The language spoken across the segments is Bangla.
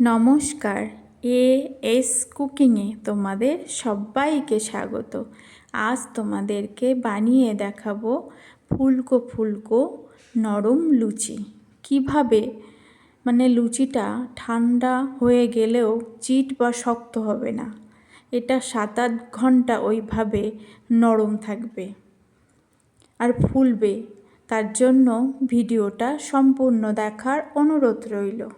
নমস্কার। এ এস কুকিংয়ে তোমাদের সবাইকে স্বাগত। আজ তোমাদেরকে বানিয়ে দেখাবো ফুলকো ফুলকো নরম লুচি। কীভাবে? মানে লুচিটা ঠান্ডা হয়ে গেলেও চিট বা শক্ত হবে না। এটা সাত আট ঘণ্টা ওইভাবে নরম থাকবে। আর ফুলবে। তার জন্য ভিডিওটা সম্পূর্ণ দেখার অনুরোধ রইল।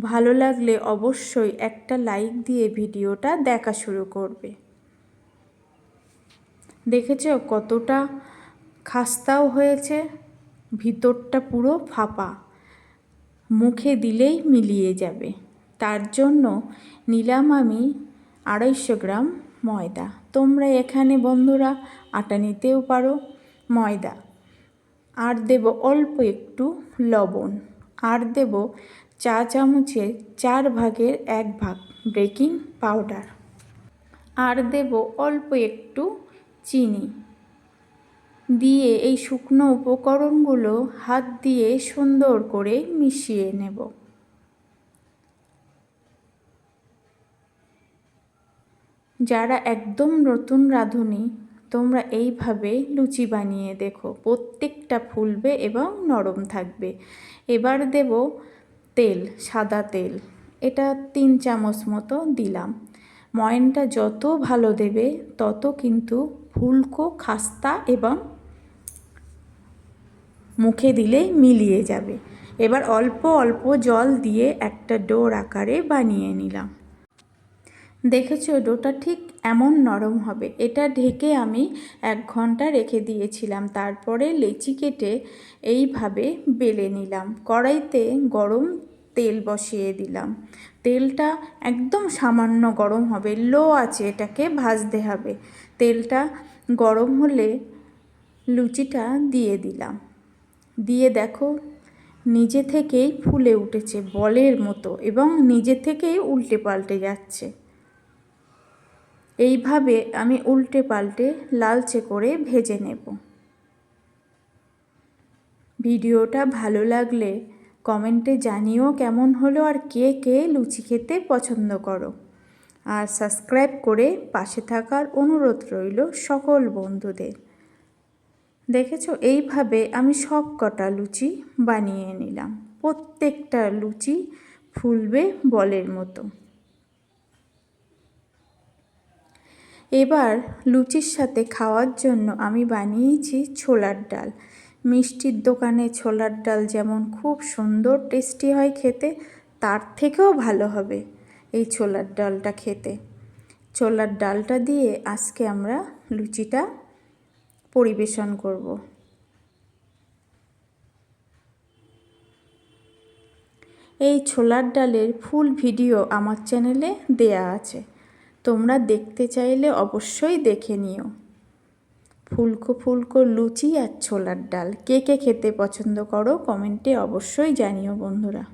ভালো লাগলে অবশ্যই একটা লাইক দিয়ে ভিডিওটা দেখা শুরু করবে। দেখেছ কতটা খাস্তাও হয়েছে? ভিতরটা পুরো ফাঁপা। মুখে দিলেই মিলিয়ে যাবে। তার জন্য নিলাম আমি আড়াইশো গ্রাম ময়দা। তোমরা এখানে বন্ধুরা আটা নিতেও পারো ময়দা। আর দেব অল্প একটু লবণ। আর দেব চা চামচের চার ভাগের এক ভাগ বেকিং পাউডার। আর দেব অল্প একটু চিনি। দিয়ে এই শুকনো উপকরণগুলো হাত দিয়ে সুন্দর করে মিশিয়ে নেব। যারা একদম নতুন রাঁধুনি, তোমরা এইভাবে লুচি বানিয়ে দেখো। প্রত্যেকটা ফুলবে এবং নরম থাকবে। এবার দেব তেল, সাদা তেল। এটা তিন চামচ মতো দিলাম। ময়নটা যত ভালো দেবে, তত কিন্তু ফুলকো, খাস্তা এবং মুখে দিলে মিলিয়ে যাবে। এবার অল্প অল্প জল দিয়ে একটা ডোর আকারে বানিয়ে নিলাম। দেখেছ, ডোটা ঠিক এমন নরম হবে। এটা ঢেকে আমি এক ঘণ্টা রেখে দিয়েছিলাম। তারপরে লেচি কেটে এইভাবে বেলে নিলাম। কড়াইতে গরম তেল বসিয়ে দিলাম। তেলটা একদম সামান্য গরম হবে, লো আছে এটাকে ভাজতে হবে। তেলটা গরম হলে লুচিটা দিয়ে দিলাম। দিয়ে দেখো, নিজে থেকেই ফুলে উঠেছে বলের মতো এবং নিজে থেকেই উল্টে পাল্টে যাচ্ছে। এইভাবে আমি উল্টে পাল্টে লালচে করে ভেজে নেব। ভিডিওটা ভালো লাগলে কমেন্টে জানিও কেমন হলো আর কে কে লুচি খেতে পছন্দ করো। আর সাবস্ক্রাইব করে পাশে থাকার অনুরোধ রইল সকল বন্ধুদের। দেখেছ? এইভাবে আমি সব কটা লুচি বানিয়ে নিলাম। প্রত্যেকটা লুচি ফুলবে বলের মতো। এবার লুচির সাথে খাওয়ার জন্য আমি বানিয়েছি ছোলার ডাল। মিষ্টির দোকানে ছোলার ডাল যেমন খুব সুন্দর, টেস্টি হয় খেতে, তার থেকেও ভালো হবে এই ছোলার ডালটা খেতে। ছোলার ডালটা দিয়ে আজকে আমরা লুচিটা পরিবেশন করব। এই ছোলার ডালের ফুল ভিডিও আমার চ্যানেলে দেয়া আছে। তোমরা দেখতে চাইলে অবশ্যই দেখে নিও। ফুলকো ফুলকো লুচি আর ছোলার ডাল। কে কে খেতে পছন্দ করো কমেন্টে অবশ্যই জানিও বন্ধুরা।